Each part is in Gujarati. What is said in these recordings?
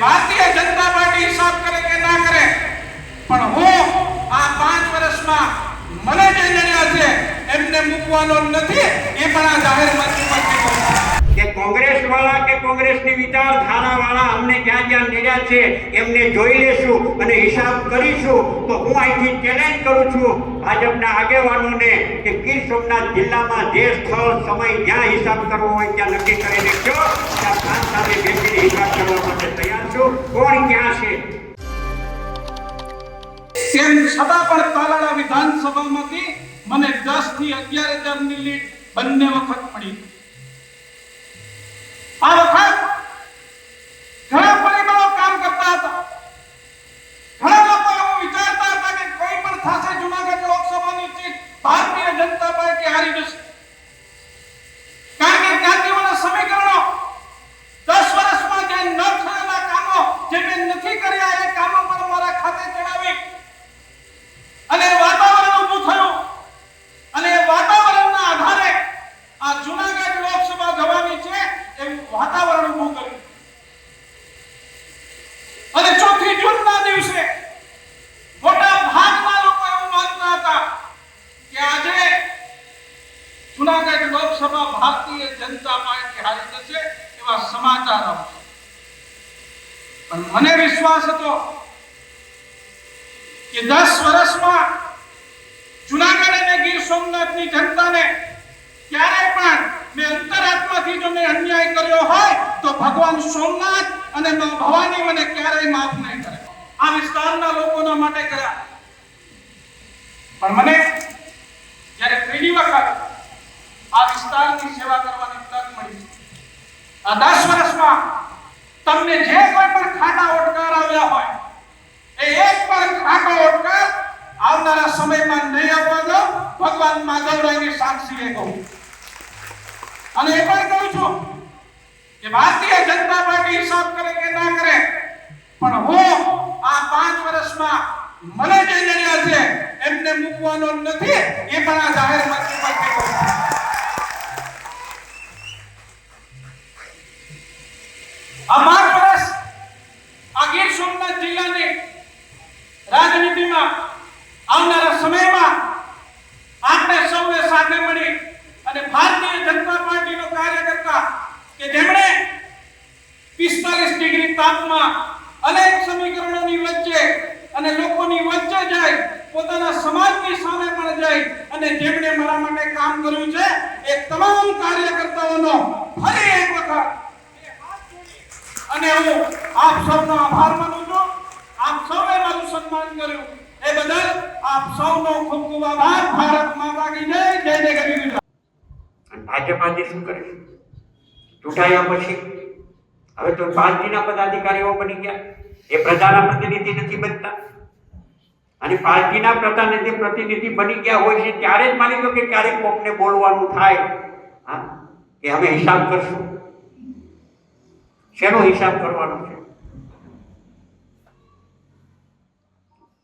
ભારતીય જનતા પાર્ટી હિસાબ કરે કે ના કરે, પણ હું આ પાંચ વર્ષમાં મને જે નડ્યા છે, એમને મૂકવાનો નથી, એ પણ આ જાહેર મંચ. કે કોંગ્રેસ વાળા કે કોંગ્રેસની વિચારધારા વાળા અમને જ્યાં જ્યાં નડ્યા છે, એમને જોઈ લેશું અને હિસાબ કરીશું તો હું અહીંથી ચેલેન્જ કરું છું ભાજપના આગેવાનોને કે ગીર સોમનાથ જિલ્લામાં જે સ્થળ, સમય, જ્યાં હિસાબ કરવો હોય ત્યાં નક્કી કરીને કહો ત્યાં પાંચ સાથે બેસીને હિસાબ કરવા માટે તૈયાર છું કોણ ક્યાં છે. તેમ છતાં પણ તાલાળા વિધાનસભામાંથી મને દસથી અગિયાર હજારની લીડ બંને વખત મળી આ વખત ઘણા પરિબળો કામ કરતા હતા ઘણા લોકો એવું વિચારતા હતા કે કોઈ પણ થશે જુનાગઢ લોકસભાની સીટ ભારતીય જનતા પાર્ટી હારી જશે કારણ કે જ્ઞાતિઓના સમીકરણો દસ વર્ષમાં જે ન થયેલા કામો જે મેં નથી કર્યા એ કામો પણ મારા ખાતે ચડાવી અને વાતાવરણ ઊભું થયું અને એ વાતાવરણના આધારે આ જુનાગઢ લોકસભા જવાની છે એવું વાતાવરણ ઊભું કર્યું અને ચોથી જૂનના દિવસે મોટા ભાગના લોકો એવું માનતા હતા કે આજે જુનાગઢ લોકસભા ભારતીય જનતા પાર્ટી હારી જશે એવા સમાચાર. આવશે પણ મને વિશ્વાસ હતો કે દસ વર્ષમાં જુનાગઢ અને ગીર સોમનાથની જનતાને ક્યારે પણ મેં અંતરાત્માથી જો મેં અન્યાય કર્યો હોય તો ભગવાન સોમનાથ અને ભવાની મને ક્યારેય માફ નહીં કરે. આ વિસ્તારના લોકોના માટે કર્યા. પણ મને જ્યારે ત્રીજી વખત આ વિસ્તારની સેવા કરવાની તક મળી. આ દસ વર્ષમાં તમને જે કોઈ પણ ખાતા ઓટકાર આવ્યા હોય, એ એક પણ ખાટો ઓટકાર આવનારા સમયમાં નહીં આવવા દો. ભગવાન માધવરાયની સાક્ષીએ કહું. અને એ પણ કહું છું કે ભારતીય જનતા પાર્ટી હિસાબ કરે કે ના કરે, પણ હું આ પાંચ વર્ષમાં મને જે છે, એમને મૂકવાનો નથી, એ પણ આ જાહેર મંચ પરથી કહું છું. આ પાંચ વર્ષ આ ગીર સોમનાથ જિલ્લાની રાજનીતિમાં આવનારા સમયમાં આપણે સૌએ સાથે મળી અને ભારતીય જનતા પાર્ટીનો કાર્યકર્તા કે જેમણે 45 ડિગ્રી તાપમાં અનેક સમીકરણોની વચ્ચે અને લોકોની વચ્ચે જાય પોતાના સમાજની સામે પણ જાય અને જેમણે મારા માટે કામ કર્યું છે, એ તમામ કાર્યકર્તાઓનો ફરી એક વખત અને હું આપ સૌનો આભાર માનું છું. આપ સૌએ મારું સન્માન કર્યું. એ બદલ આપ સૌનો ખૂબ ખૂબ આભાર. ભારત માતા કી જય જય જય ગરી ગુજરાત. ભાજપ આજે શું કરે છે ચૂંટાયા પછી? હવે તો પાર્ટીના પદાધિકારીઓ બની ગયા. એ પ્રજાના પ્રતિનિધિ નથી બનતા. અને પાર્ટીના પ્રતિનિધિ પ્રતિનિધિ બની ગયા હોય છે, ત્યારે જ માની લો કે ક્યારેક કોકને બોલવાનું થાય. હા? કે અમે હિસાબ કરશું. શેનો હિસાબ કરવાનો છે?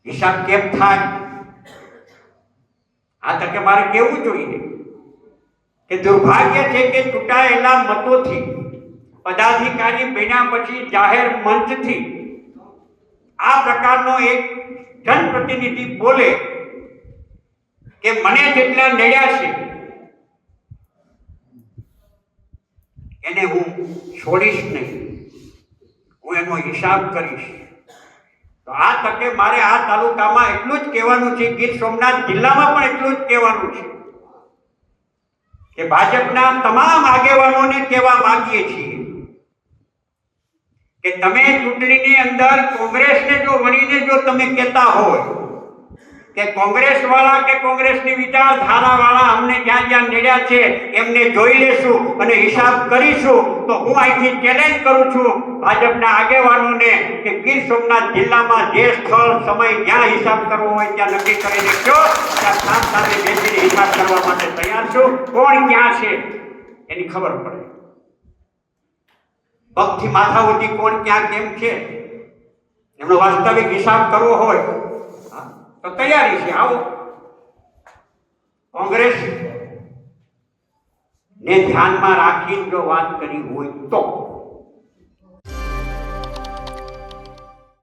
હિસાબ કેમ થાય? આ તકે મારે કેવું જોઈએ? કે દુર્ભાગ્ય છે કે ચૂંટાયેલા મતોથી, પદાધિકારી બન્યા પછી જાહેર મંચથી આ પ્રકારનો એક જનપ્રતિનિધિ બોલે કે મને જેટલા નડ્યા છે, એને હું છોડીશ નહીં. એનો હિસાબ કરીશ. તો આ તકે મારે આ તાલુકામાં એટલું જ કહેવાનું છે, ગીર સોમનાથ જિલ્લામાં પણ એટલું જ કહેવાનું છે, કે ભાજપના તમામ આગેવાનોને કહેવા માંગીએ છીએ કે તમે ચૂંટણીની અંદર કોંગ્રેસને જો વણીને જો તમે કહેતા હોય કે કોંગ્રેસ વાળા કે કોંગ્રેસની વિચારધારા વાળા અમને જ્યાં જ્યાં નડ્યા છે, એમને જોઈ લેશું અને હિસાબ કરીશું. તો હું અહીંથી ચેલેન્જ કરું છું ભાજપના આગેવાનોને કે ગીર સોમનાથ જિલ્લામાં જે સ્થળ, સમય જ્યાં હિસાબ કરવો હોય ત્યાં નક્કી કરીને કહો ત્યાં સાત સાથે બેસીને હિસાબ કરવા માટે તૈયાર છું. કોણ ક્યાં છે એની ખબર પડે. પગથી માથા ઉઠી કોણ ક્યાં કેમ છે? એમનો વાસ્તવિક હિસાબ કરવો હોય તો તૈયારી છે આવો. કોંગ્રેસ ને ધ્યાનમાં રાખીને જો વાત કરી હોય તો.